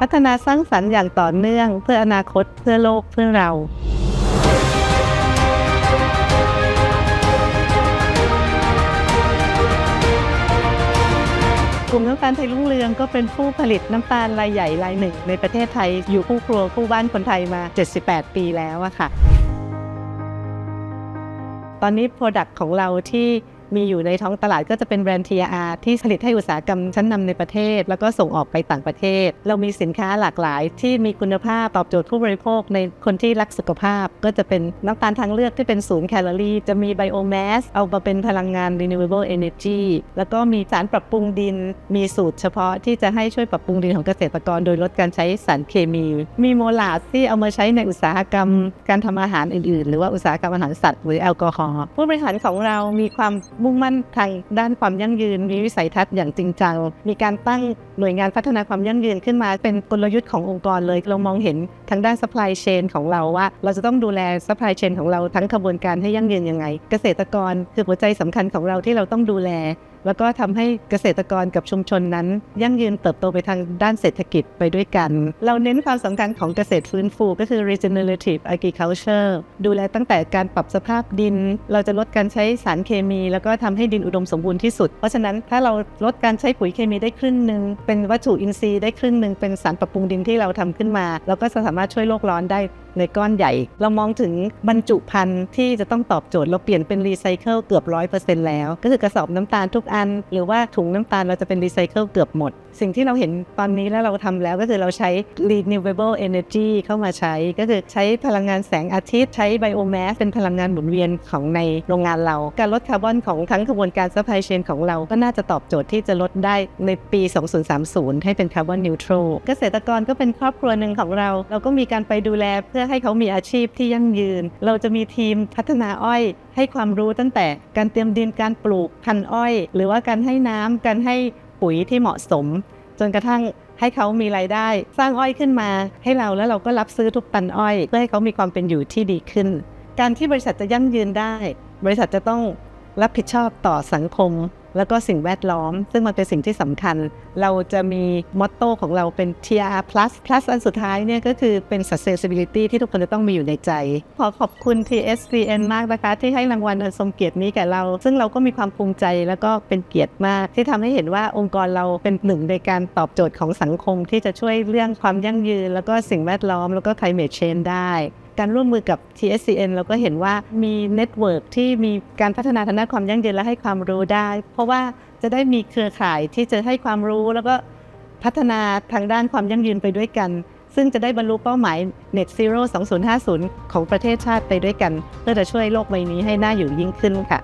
พัฒนาสร้างสรรค์อย่างต่อเนื่องเพื่ออนาคตเพื่อโลกเพื่อเรากลุ่มน้ำตาลไทยรุ่งเรืองก็เป็นผู้ผลิตน้ำตาลรายใหญ่รายหนึ่ง ในประเทศไทยอยู่คู่ครัวคู่บ้านคนไทยมา 78 ปีแล้วอะค่ะ ตอนนี้โปรดักต์ของเราที่ มีอยู่ในท้องตลาดก็จะเป็นแบรนด์ TR ที่ผลิตให้อุตสาหกรรมชั้นนำในประเทศ แล้วก็ส่งออกไปต่างประเทศ เรามีสินค้าหลากหลาย ที่มีคุณภาพตอบโจทย์ผู้บริโภคในคนที่รักสุขภาพ ก็จะเป็นน้ำตาลทางเลือกที่เป็นศูนย์แคลอรี่จะมีไบโอแมสเอามาเป็นพลังงาน renewable energy แล้วก็มีสารปรับปรุงดิน มีสูตรเฉพาะที่จะให้ช่วยปรับปรุงดินของเกษตรกร โดยลดการใช้สารเคมี มีโมลาสที่เอามาใช้ในอุตสาหกรรมการทำอาหารอื่นๆ หรือว่าอุตสาหกรรมอาหารสัตว์หรือแอลกอฮอล์ผู้บริหารของเรามีความมุ่งมั่นทางด้านความยั่งยืน มีวิสัยทัศน์อย่างจริงจัง มีการตั้งหน่วยงานพัฒนาความยั่งยืนขึ้นมาเป็นกลยุทธ์ขององค์กรเลย เรามองเห็นทางด้าน supply chain ของเราว่า เราจะต้องดูแล supply chain ของเราทั้งขบวนการให้ยั่งยืนยังไง เกษตรกรคือหัวใจสำคัญของเราที่เราต้องดูแล แล้วก็ทำให้เกษตรกรกับชุมชนนั้น ยั่งยืนเติบโตไปทางด้านเศรษฐกิจไปด้วยกัน เราเน้นความสำคัญของเกษตรฟื้นฟูก็คือ regenerative agriculture ดูแลตั้งแต่การปรับสภาพดิน เราจะลดการใช้สารเคมี แล้วก็ทำให้ดินอุดมสมบูรณ์ที่สุด เพราะฉะนั้นถ้าเราลดการใช้ปุ๋ยเคมีได้ครึ่งหนึ่งเป็นวัตถุอินทรีย์ได้ครึ่งหนึ่งเป็นสารปรับปรุงดินที่เราทำขึ้นมาเราก็จะสามารถช่วยโลกร้อนได้ในก้อนใหญ่ เรามองถึงบรรจุภัณฑ์ที่จะต้องตอบโจทย์เราเปลี่ยนเป็นรีไซเคิลเกือบร้อยเปอร์เซ็นต์แล้ว ก็คือกระสอบน้ำตาลทุกอันหรือว่าถุงน้ำตาลเราจะเป็นรีไซเคิลเกือบหมด สิ่งที่เราเห็นตอนนี้แล้วเราทำแล้วก็คือเราใช้ renewable energy เข้ามาใช้ ก็คือใช้พลังงานแสงอาทิตย์ใช้ไบโอแมสเป็นพลังงานหมุนเวียนของในโรงงานเรา การลดคาร์บอนของทั้งกระบวนการ supply chain ของเราก็น่าจะตอบโจทย์ที่จะลดได้ในปี 2030 ให้เป็นคาร์บอนนิวทรัลเกษตรกรก็เป็นครอบครัวหนึ่งของเรา เราก็มีการไปดูแลเพื่อให้เขามีอาชีพที่ยั่งยืน เราจะมีทีมพัฒนาอ้อย ให้ความรู้ตั้งแต่การเตรียมดินการปลูกพันอ้อยหรือว่าการให้น้ำการให้ปุ๋ยที่เหมาะสม จนกระทั่งให้เขามีรายได้ สร้างอ้อยขึ้นมาให้เราแล้วเราก็รับซื้อทุกตันอ้อย เพื่อให้เขามีความเป็นอยู่ที่ดีขึ้น การที่บริษัทจะยั่งยืนได้ บริษัทจะต้องรับผิดชอบต่อสังคม แล้วก็สิ่งแวดล้อม ซึ่งมันเป็นสิ่งที่สำคัญ เราจะมีมอตโต้ของเราเป็น TR plus plus อันสุดท้ายเนี่ยก็คือเป็น sustainability ที่ทุกคนจะต้องมีอยู่ในใจ ขอขอบคุณ TSCN มากนะคะ ที่ให้รางวัลอันทรงเกียรตินี้แก่เรา ซึ่งเราก็มีความภูมิใจแล้วก็เป็นเกียรติมาก ที่ทำให้เห็นว่าองค์กรเราเป็นหนึ่งในการตอบโจทย์ของสังคมที่จะช่วยเรื่องความยั่งยืน แล้วก็สิ่งแวดล้อมแล้วก็ climate change ได้ การร่วมมือกับ TSCN เราก็เห็นว่ามีเน็ตเวิร์กที่มีการพัฒนาทางด้านความยั่งยืนและให้ความรู้ได้ เพราะว่าจะได้มีเครือข่ายที่จะให้ความรู้แล้วก็พัฒนาทางด้านความยั่งยืนไปด้วยกัน ซึ่งจะได้บรรลุเป้าหมาย Net Zero 2050 ของประเทศชาติไปด้วยกัน เพื่อจะช่วยโลกใบนี้ให้น่าอยู่ยิ่งขึ้นค่ะ